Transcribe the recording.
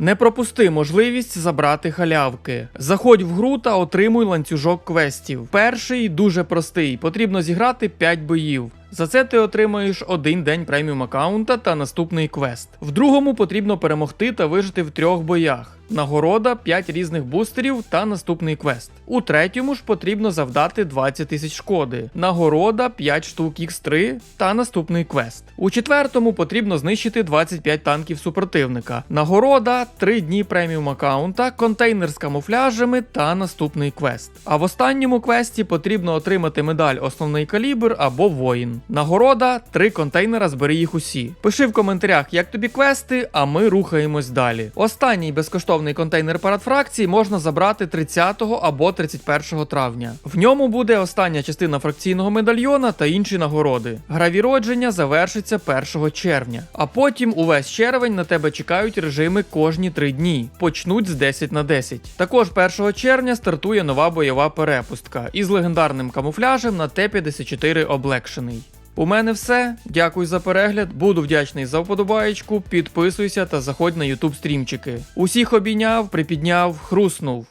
Не пропусти можливість забрати халявки. Заходь в гру та отримуй ланцюжок квестів. Перший дуже простий, потрібно зіграти 5 боїв. За це ти отримаєш один день преміум аккаунта та наступний квест. В другому потрібно перемогти та вижити в трьох боях. Нагорода 5 різних бустерів та наступний квест. У третьому ж потрібно завдати 20 тисяч шкоди. Нагорода 5 штук X3 та наступний квест. У четвертому потрібно знищити 25 танків супротивника. Нагорода 3 дні преміум аккаунта, контейнер з камуфляжами та наступний квест. А в останньому квесті потрібно отримати медаль основний калібр або воїн. Нагорода 3 контейнера, збери їх усі. Пиши в коментарях, як тобі квести, а ми рухаємось далі. Останній безкоштовний контейнер парад фракцій можна забрати 30 або 31 травня. В ньому буде остання частина фракційного медальйона та інші нагороди. Гра відродження завершиться 1 червня, а потім увесь червень на тебе чекають режими кожні 3 дні. Почнуть з 10 на 10. Також 1 червня стартує нова бойова перепустка із легендарним камуфляжем на Т-54 облегшений. У мене все. Дякую за перегляд. Буду вдячний за вподобаєчку. Підписуйся та заходь на YouTube стрімчики. Усіх обійняв, припідняв, хруснув.